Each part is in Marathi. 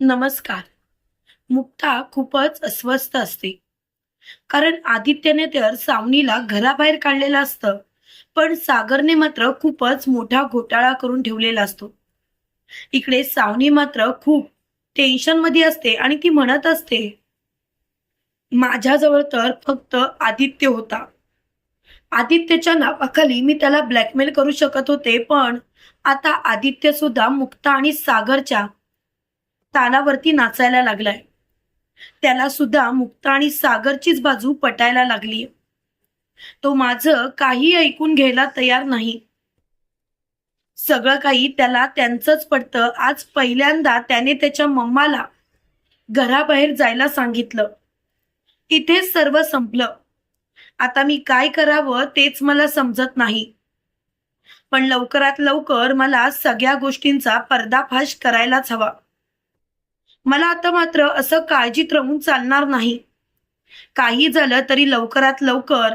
नमस्कार. मुक्ता खूपच अस्वस्थ असते. कारण आदित्यने तर सावनीला घराबाहेर काढलेलं असतं पण सागरने मात्र खूपच मोठा घोटाळा करून ठेवलेला असतो. इकडे सावनी मात्र खूप टेन्शनमध्ये असते आणि ती म्हणत असते माझ्याजवळ तर फक्त आदित्य होता. आदित्यच्या नावाखाली मी त्याला ब्लॅकमेल करू शकत होते पण आता आदित्य सुद्धा मुक्ता आणि सागरच्या तालावरती नाचायला लागलाय. त्याला सुद्धा मुक्ता आणि सागरचीच बाजू पटायला लागली तो माझं काही ऐकून घ्यायला तयार नाही. सगळं काही त्याला त्यांचंच पडतं. आज पहिल्यांदा त्याने त्याच्या मम्माला घराबाहेर जायला सांगितलं. इथेच सर्व संपलं. आता मी काय करावं तेच मला समजत नाही. पण लवकरात लवकर मला सगळ्या गोष्टींचा पर्दाफाश करायलाच हवा. मला आता मात्र असं काळजीत राहून चालणार नाही. काही झालं तरी लवकरात लवकर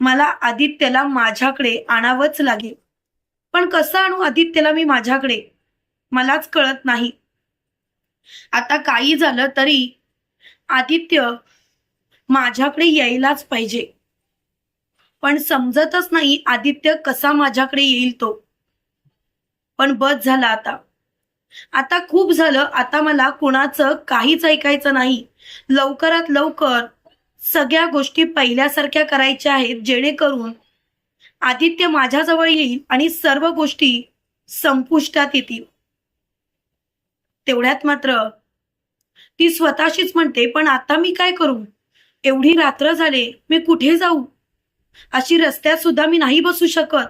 मला आदित्यला माझ्याकडे आणावंच लागेल. पण कसं आणू आदित्यला मी माझ्याकडे? मलाच कळत नाही. आता काही झालं तरी आदित्य माझ्याकडे यायलाच पाहिजे. पण समजतच नाही आदित्य कसा माझ्याकडे येईल तो. पण बस झाला आता. आता खूप झालं आता मला कुणाचं काहीच ऐकायचं नाही. लवकरात लवकर सगळ्या गोष्टी पहिल्यासारख्या करायच्या आहेत जेणेकरून आदित्य माझ्याजवळ येईल आणि सर्व गोष्टी संपुष्टात येतील. तेवढ्यात मात्र ती स्वतःशीच म्हणते पण आता मी काय करू? एवढी रात्र झाले मी कुठे जाऊ? अशी रस्त्यात सुद्धा मी नाही बसू शकत.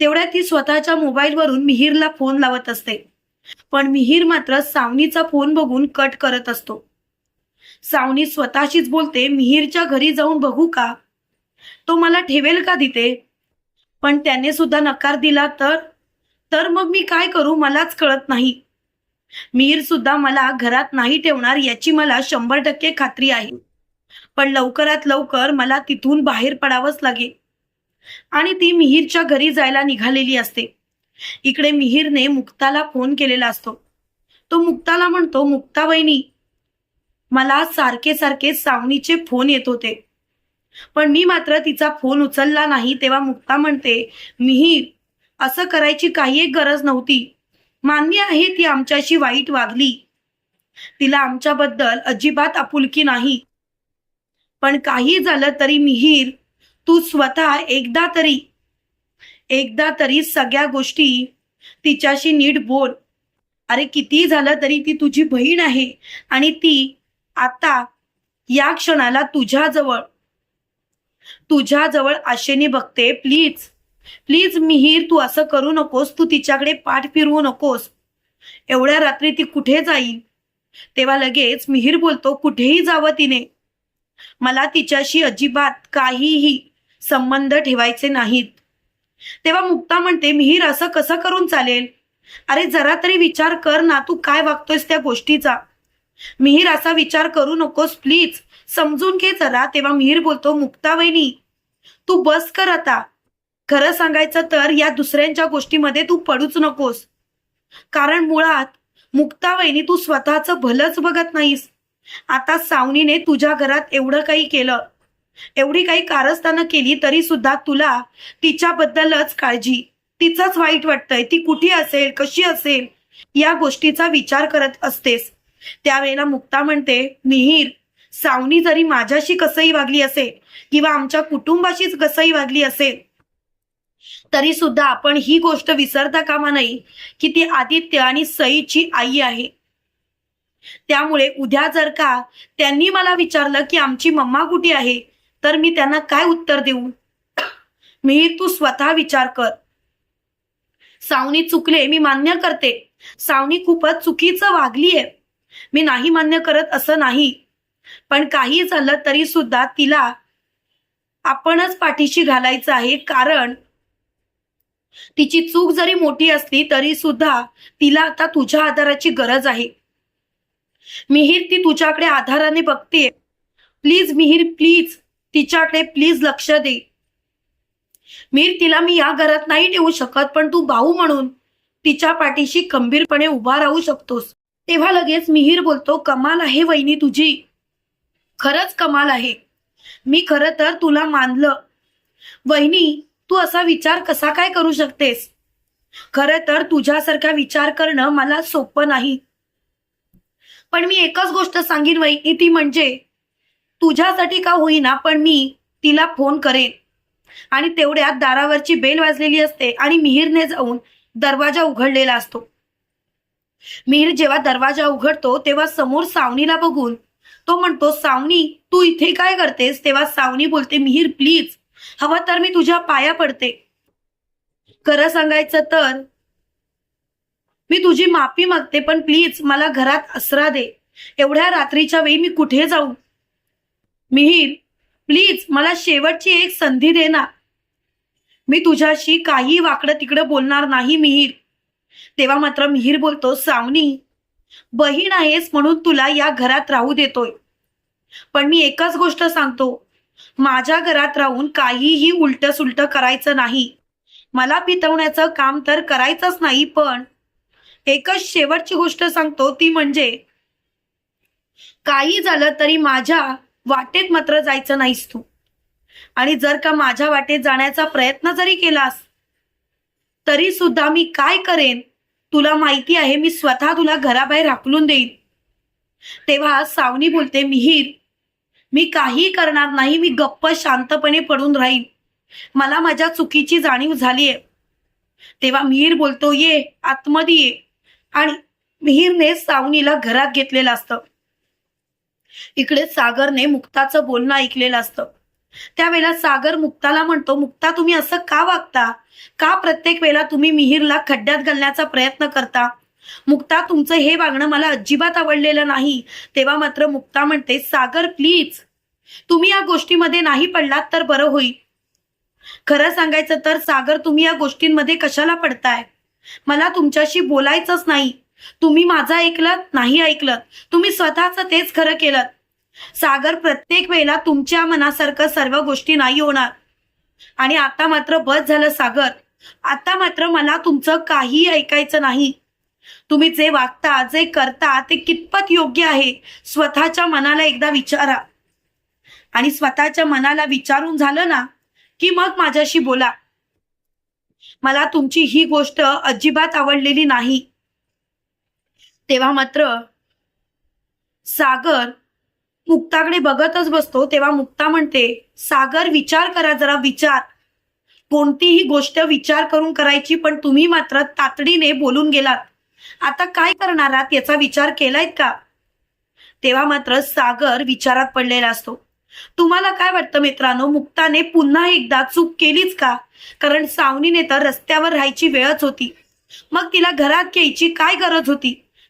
तेवढ्या ती स्वतःच्या मोबाईलवरून मिहीरला फोन लावत असते. पण मिहीर मात्र सावनीचा फोन बघून कट करत असतो. सावनी स्वतःशीच बोलते मिहीरच्या घरी जाऊन बघू का? तो मला ठेवेल का तिथे पण त्याने सुद्धा नकार दिला तर तर मग मी काय करू मलाच कळत नाही. मिहीर सुद्धा मला घरात नाही ठेवणार याची मला शंभर टक्के खात्री आहे. पण लवकरात लवकर मला तिथून बाहेर पडावंच लागेल. आणि ती मिहीरच्या घरी जायला निघालेली असते. इकडे मिहीरने मुक्ताला फोन केलेला असतो. तो मुक्ताला म्हणतो मुक्ता वहिनी मला सारखे सारखे सावनीचे फोन येत होते. पण मी मात्र तिचा फोन उचलला नाही तेव्हा मुक्ता म्हणते मिहीर असं करायची काही एक गरज नव्हती. मान्य आहे ती आमच्याशी वाईट वागली. तिला आमच्याबद्दल अजिबात आपुलकी नाही. पण काही झालं तरी मिहीर तू स्वतः एकदा तरी एकदा तरी सगळ्या गोष्टी तिच्याशी नीट बोल. अरे किती झालं तरी ती तुझी बहीण आहे आणि ती आता या क्षणाला तुझ्याजवळ तुझ्याजवळ आशेने बघते. प्लीज प्लीज मिहीर तू असं करू नकोस. तू तिच्याकडे पाठ फिरवू नकोस. एवढ्या रात्री ती कुठे जाईल? तेव्हा लगेच मिहीर बोलतो कुठेही जावं तिने. मला तिच्याशी अजिबात काहीही संबंध ठेवायचे नाहीत. तेव्हा मुक्ता म्हणते मिहीर असं कसं करून चालेल? अरे जरा तरी विचार कर ना तू काय वागतोयस त्या गोष्टीचा? मिहीर असा विचार करू नकोस प्लीज. समजून घे जरा. तेव्हा मिहीर बोलतो मुक्ता वहिनी तू बस कर आता. खरं सांगायचं तर या दुसऱ्यांच्या गोष्टीमध्ये तू पडूच नकोस. कारण मुळात मुक्ता वहिनी तू स्वतःचं भलंच बघत नाहीस. आता सावनीने तुझ्या घरात एवढं काही केलं. एवढी काही कारस्थानं केली तरी सुद्धा तुला तिच्याबद्दलच काळजी. तिचंच वाईट वाटतंय. ती कुठे असेल? कशी असेल? या गोष्टीचा विचार करत असतेस. त्यावेळेला मुक्ता म्हणते मिहीर सावनी जरी माझ्याशी कसंही वागली असेल किंवा आमच्या कुटुंबाशीच कसंही वागली असेल तरी सुद्धा आपण ही गोष्ट विसरता कामा नाही की ती आदित्य आणि सईची आई आहे. त्यामुळे उद्या जर का त्यांनी मला विचारलं की आमची मम्मा कुठे आहे? तर मी त्यांना काय उत्तर देऊ? मी तू स्वतः विचार कर. सावनी चुकले मी मान्य करते. सावनी खूपच चुकीचं वागलीये. मी नाही मान्य करत असं नाही. पण काही झालं तरी सुद्धा तिला आपणच पाठीशी घालायचं आहे कारण तिची चूक जरी मोठी असली तरी सुद्धा तिला आता तुझ्या आधाराची गरज आहे. मिहीर ती तुझ्याकडे आधाराने बघते प्लीज मिहीर प्लीज. तिच्याकडे प्लीज लक्ष दे. मीर तिला मी या घरात नाही ठेवू शकत पण तू भाऊ म्हणून तिच्या पाठीशी खंबीरपणे उभा राहू शकतोस. तेव्हा लगेच मिहीर बोलतो कमाल आहे वहिनी तुझी. खरंच कमाल आहे. मी खरं तर तुला मानलं. वहिनी तू असा विचार कसा काय करू शकतेस? खरं तर तुझ्यासारखा विचार करणं मला सोपं नाही. पण मी एकच गोष्ट सांगेन वहिनी ती म्हणजे तुझ्यासाठी का होईना पण मी तिला फोन करेन. आणि तेवढ्यात दारावरची बेल वाजलेली असते आणि मिहीरने जाऊन दरवाजा उघडलेला असतो. मिहीर जेव्हा दरवाजा उघडतो तेव्हा समोर सावनीला बघून तो म्हणतो सावनी तू इथे काय करतेस? तेव्हा सावनी बोलते मिहीर प्लीज हवं तर मी तुझ्या पाया पडते. खरं सांगायचं तर मी तुझी माफी मागते पण प्लीज मला घरात आसरा दे. एवढ्या रात्रीच्या वेळी मी कुठे जाऊ? मिहीर प्लीज मला शेवटची एक संधी दे ना. मी तुझ्याशी काही वाकडं तिकडं बोलणार नाही मिहीर. तेव्हा मात्र मिहीर बोलतो सावनी बहीण आहेस म्हणून तुला या घरात राहू देतोय. पण मी एकच गोष्ट सांगतो माझ्या घरात राहून काहीही उलट सुलट करायचं नाही. मला पितवण्याचं काम तर करायचंच नाही पण एकच शेवटची गोष्ट सांगतो ती म्हणजे काही झालं तरी माझ्या वाटेत मात्र जायचं नाहीस तू. आणि जर का माझ्या वाटेत जाण्याचा प्रयत्न जरी केलास तरी सुद्धा मी काय करेन? तुला माहिती आहे मी स्वतः तुला घराबाहेर हाकलून देईन. तेव्हा सावनी बोलते मिहीर मी काही करणार नाही मी गप्प शांतपणे पडून राहीन. मला माझ्या चुकीची जाणीव झालीये. तेव्हा मिहीर बोलतो ये आतमध्ये ये. आणि मिहीरने सावनीला घरात घेतलेलं असतं. इकडे सागरने मुक्ताचं बोलणं ऐकलेलं असतं. त्यावेळेला सागर मुक्ताला म्हणतो मुक्ता तुम्ही असं का वागता? का प्रत्येक वेळेला तुम्ही मिहीरला खड्ड्यात घालण्याचा प्रयत्न करता? मुक्ता तुमचं हे वागणं मला अजिबात आवडलेलं नाही. तेव्हा मात्र मुक्ता म्हणते सागर प्लीज तुम्ही या गोष्टीमध्ये नाही पडलात तर बरं होईल. खरं सांगायचं तर सागर तुम्ही या गोष्टींमध्ये कशाला पडताय? मला तुमच्याशी बोलायचंच नाही. तुम्ही माझं ऐकलं नाही ऐकलं तुम्ही स्वतःच तेच खरं केलं. सागर प्रत्येक वेळेला तुमच्या मनासारखं सर्व गोष्टी नाही होणार. आणि आता मात्र बस झालं सागर. आता मात्र मला तुमचं काही ऐकायचं नाही. तुम्ही जे वागता जे करता ते कितपत योग्य आहे स्वतःच्या मनाला एकदा विचारा. आणि स्वतःच्या मनाला विचारून झालं ना की मग माझ्याशी बोला. मला तुमची ही गोष्ट अजिबात आवडलेली नाही. तेव्हा मात्र सागर मुक्ताकडे बघतच बसतो. तेव्हा मुक्ता म्हणते सागर विचार करा जरा विचार. कोणतीही गोष्ट विचार करून करायची पण तुम्ही मात्र तातडीने बोलून गेलात. आता काय करणार आहात? याचा विचार केलायत का? तेव्हा मात्र सागर विचारात पडलेला असतो. तुम्हाला काय वाटतं मित्रांनो? मुक्ताने पुन्हा एकदा चूक केलीच का? कारण सावनीने तर रस्त्यावर राहायची वेळच होती. मग तिला घरात घ्यायची काय गरज होती?